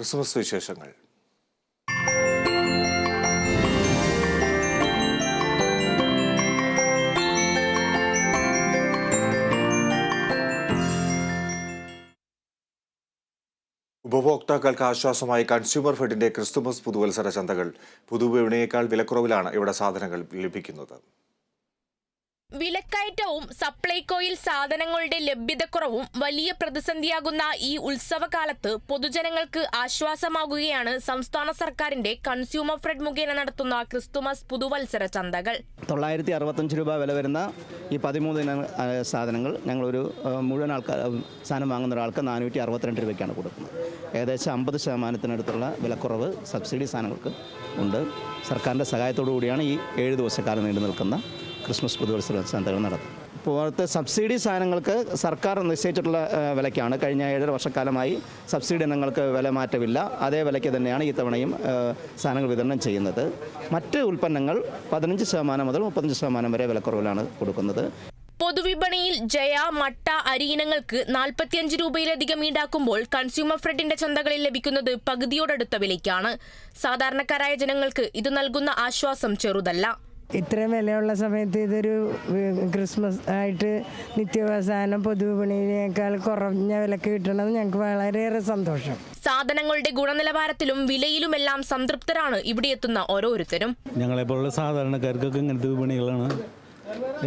Christmas വിശേഷങ്ങൾ. ഉപഭോക്താക്കൾക്ക് ആശ്വാസമായി കൺസ്യൂമർ ഫെഡിന്റെ ക്രിസ്തുമസ് പുതുവത്സര ചന്തകൾ. പുതുവിപണിയേക്കാൾ വിലക്കുറവിലാണ് ഇവിടെ സാധനങ്ങൾ ലഭിക്കുന്നത്. വിലക്കയറ്റവും സപ്ലൈകോയിൽ സാധനങ്ങളുടെ ലഭ്യതക്കുറവും വലിയ പ്രതിസന്ധിയാകുന്ന ഈ ഉത്സവകാലത്ത് പൊതുജനങ്ങൾക്ക് ആശ്വാസമാകുകയാണ് സംസ്ഥാന സർക്കാരിന്റെ കൺസ്യൂമർ ഫെഡ് മുഖേന നടത്തുന്ന ക്രിസ്തുമസ് പുതുവത്സര ചന്തകൾ. തൊള്ളായിരത്തി അറുപത്തഞ്ച് രൂപ വില വരുന്ന ഈ പതിമൂന്ന് സാധനങ്ങൾ ഞങ്ങളൊരു മുഴുവൻ ആൾക്കാർ സാധനം വാങ്ങുന്ന ഒരാൾക്ക് നാനൂറ്റി അറുപത്തിരണ്ട് രൂപയ്ക്കാണ് കൊടുക്കുന്നത്. ഏകദേശം അമ്പത് ശതമാനത്തിനടുത്തുള്ള വിലക്കുറവ് സബ്സിഡി സാധനങ്ങൾക്ക് ഉണ്ട്. സർക്കാരിന്റെ സഹായത്തോടു കൂടിയാണ് ഈ ഏഴ് ദിവസക്കാലം നീണ്ടു നിൽക്കുന്ന ക്രിസ്മസ് പുതുവത്സര ചന്തകൾ നടത്തുന്നത് ഇപ്പോഴത്തെ സബ്സിഡി സാധനങ്ങൾക്ക് സർക്കാർ നിശ്ചയിച്ചിട്ടുള്ള വിലയ്ക്കാണ്. കഴിഞ്ഞ ഏഴര വർഷക്കാലമായി സബ്സിഡി ഇനങ്ങൾക്ക് വില മാറ്റമില്ല. അതേ വിലയ്ക്ക് തന്നെയാണ് ഈ തവണയും സാധനങ്ങൾ വിതരണം ചെയ്യുന്നത്. മറ്റ് ഉൽപ്പന്നങ്ങൾ പതിനഞ്ച് ശതമാനം മുതൽ മുപ്പത്തഞ്ച് ശതമാനം വരെ വിലക്കുറവിലാണ് കൊടുക്കുന്നത്. പൊതുവിപണിയിൽ ജയ മട്ട അരി ഇനങ്ങൾക്ക് നാൽപ്പത്തിയഞ്ച് രൂപയിലധികം ഈടാക്കുമ്പോൾ കൺസ്യൂമർ ഫെഡിന്റെ ചന്തകളിൽ ലഭിക്കുന്നത് പകുതിയോടടുത്ത വിലയ്ക്കാണ്. സാധാരണക്കാരായ ജനങ്ങൾക്ക് ഇത് നൽകുന്ന ആശ്വാസം ചെറുതല്ല. ഇത്രയും വിലയുള്ള സമയത്ത് ഇതൊരു ക്രിസ്മസ് ആയിട്ട് നിത്യവസാനം പൊതുവിപണിയേക്കാൾ കുറഞ്ഞ വിലക്ക് കിട്ടണത് ഞങ്ങൾക്ക് വളരെയേറെ സന്തോഷം. സാധനങ്ങളുടെ ഗുണനിലവാരത്തിലും വിലയിലുമെല്ലാം സംതൃപ്തരാണ് ഇവിടെ എത്തുന്ന ഓരോരുത്തരും. ഞങ്ങളെപ്പോലുള്ള സാധാരണക്കാർക്കൊക്കെ ഇങ്ങനത്തെ വിപണികളാണ്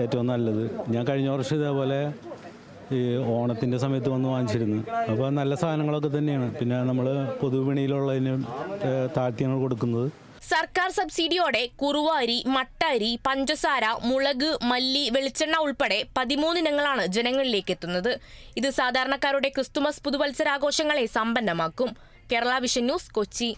ഏറ്റവും നല്ലത്. ഞാൻ കഴിഞ്ഞ വർഷം ഇതേപോലെ ഈ ഓണത്തിന്റെ സമയത്ത് വന്ന് വാങ്ങിച്ചിരുന്നു. അപ്പോൾ നല്ല സാധനങ്ങളൊക്കെ തന്നെയാണ്. പിന്നെ നമ്മൾ പൊതുവിപണിയിലുള്ളതിന് താഴ്ത്തിയാണ് കൊടുക്കുന്നത്. സർക്കാർ സബ്സിഡിയോടെ കുറുവ അരി മട്ട അരി പഞ്ചസാര മുളക് മല്ലി വെളിച്ചെണ്ണ ഉൾപ്പെടെ പതിമൂന്ന് ഇനങ്ങളാണ് ജനങ്ങളിലേക്ക് എത്തുന്നത്. ഇത് സാധാരണക്കാരുടെ ക്രിസ്തുമസ് പുതുവത്സരാഘോഷങ്ങളെ സമ്പന്നമാക്കും. Kerala vision news Kochi.